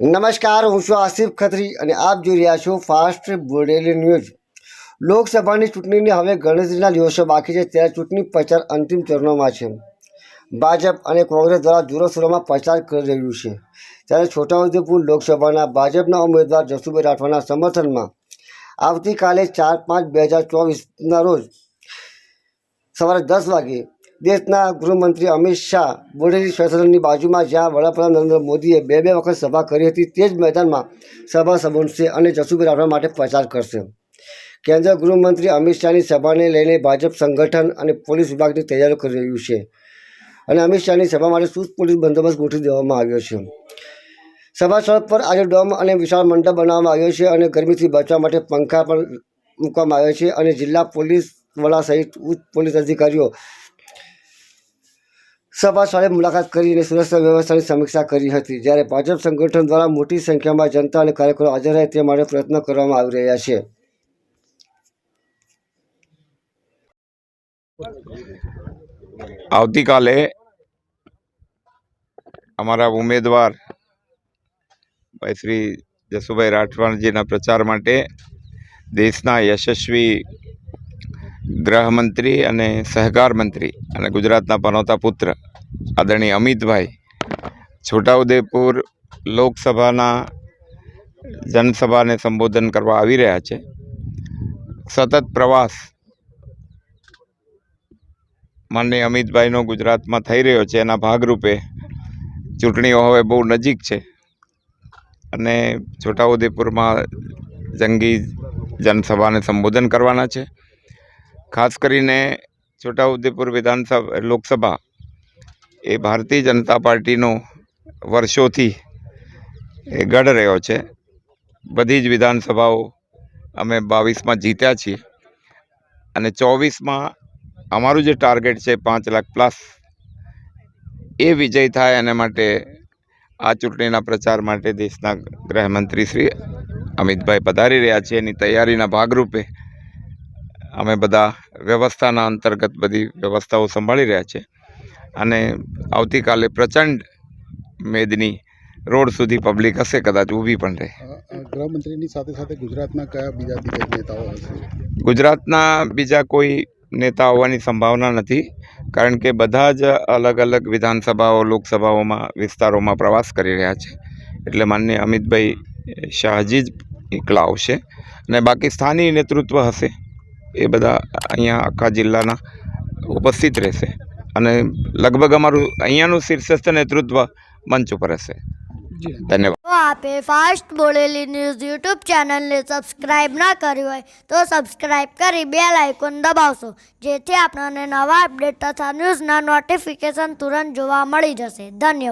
નમસ્કાર, હું છું આસિફ ખત્રી અને આપ જોઈ રહ્યા છો ફાસ્ટ બોડેલી ન્યૂઝ લોકસભાની ચૂંટણીની હવે ગણતરીના દિવસો બાકી છે, ત્યારે ચૂંટણી પ્રચાર અંતિમ ચરણોમાં છે. ભાજપ અને કોંગ્રેસ દ્વારા જોરોશોરોમાં પ્રચાર કરી રહ્યું છે. ત્યારે છોટાઉદેપુર લોકસભાના ભાજપના ઉમેદવાર જસુભાઈ રાઠવાના સમર્થનમાં આવતીકાલે ચાર પાંચ બે હજાર ચોવીસના રોજ સવારે દસ વાગે દેશના ગૃહમંત્રી અમિત શાહ બોડેલી સ્ટેશનની બાજુમાં જ્યાં વડાપ્રધાન નરેન્દ્ર મોદીએ બે બે વખત સભા કરી હતી, તે જ મેદાનમાં સભા સંબોધશે અને જસુભાઈ રાઠવા માટે પ્રચાર કરશે. કેન્દ્રીય ગૃહમંત્રી અમિત શાહની સભાને લઈને ભાજપ સંગઠન અને પોલીસ વિભાગની તૈયારીઓ કરી રહ્યું છે અને અમિત શાહની સભા માટે સુસ્ત પોલીસ બંદોબસ્ત ગોઠવી દેવામાં આવ્યો છે. સભા સ્થળ પર આજે ડોમ અને વિશાળ મંડપ બનાવવામાં આવ્યો છે અને ગરમીથી બચવા માટે પંખા પણ મૂકવામાં આવ્યા છે અને જિલ્લા પોલીસ વડા સહિત ઉચ્ચ પોલીસ અધિકારીઓ સભા સ્થળે મુલાકાત કરીને સુરક્ષા વ્યવસ્થાની સમીક્ષા કરી હતી. જ્યારે ભાજપ સંગઠન દ્વારા મોટી સંખ્યામાં જનતા અને કાર્યકરો હાજર રહે તે માટે પ્રયત્ન કરવામાં આવી રહ્યા છે. આવતીકાલે અમારા ઉમેદવાર ભાઈ શ્રી જસુભાઈ રાઠવાણજીના પ્રચાર માટે દેશના યશસ્વી ગૃહમંત્રી અને સહકાર મંત્રી અને ગુજરાતના પનોતા પુત્ર આદરણીય અમિતભાઈ છોટાઉદેપુર લોકસભાના જનસભાને સંબોધન કરવા આવી રહ્યા છે. સતત પ્રવાસ માનનીય અમિતભાઈનો ગુજરાતમાં થઈ રહ્યો છે. એના ભાગરૂપે ચૂંટણીઓ હવે બહુ નજીક છે અને છોટાઉદેપુરમાં જંગી જનસભાને સંબોધન કરવાના છે. ખાસ કરીને છોટાઉદેપુર વિધાનસભા, લોકસભા એ ભારતીય જનતા પાર્ટીનો વર્ષોથી એ ગઢ રહ્યો છે. બધી જ વિધાનસભાઓ અમે બાવીસમાં જીત્યા છીએ અને ચોવીસમાં અમારું જે ટાર્ગેટ છે પાંચ લાખ પ્લસ એ વિજય થાય એના માટે આ ચૂંટણીના પ્રચાર માટે દેશના ગૃહમંત્રી શ્રી અમિતભાઈ પધારી રહ્યા છે. એની તૈયારીના ભાગરૂપે અમે બધા વ્યવસ્થાના અંતર્ગત બધી વ્યવસ્થાઓ સંભાળી રહ્યા છે. અને આવતીકાલે પ્રચંડ મેદની રોડ સુધી પબ્લિક હશે કદાચ ઊભી પણ રહે. ગૃહમંત્રીની સાથે સાથે ગુજરાતના કયા બીજા દિગ્ગજ નેતાઓ હશે? ગુજરાતના બીજા કોઈ નેતા હોવાની સંભાવના નથી કારણ કે બધા જ અલગ અલગ વિધાનસભાઓ લોકસભાઓમાં વિસ્તારોમાં પ્રવાસ કરી રહ્યા છે. એટલે માન્ય અમિતભાઈ શાહજી જ એકલા આવશે. અને બાકી સ્થાનિક નેતૃત્વ હશે. એ બધા અહીંયા આખા જિલ્લાના ઉપસ્થિત રહેશે. અને લગભગ અમારું અહીંયાનું શીર્ષસ્થ નેતૃત્વ મંચ ઉપર હશે. ધન્યવાદ. તો આપે ફાસ્ટ બોલેલી ન્યૂઝ યુટ્યુબ ચેનલને સબસ્ક્રાઇબ ના કરી હોય તો સબસ્ક્રાઇબ કરી બેલ આઇકોન દબાવશો જેથી આપણને નવા અપડેટ તથા ન્યૂઝના નોટિફિકેશન તુરંત જોવા મળી જશે. ધન્યવાદ.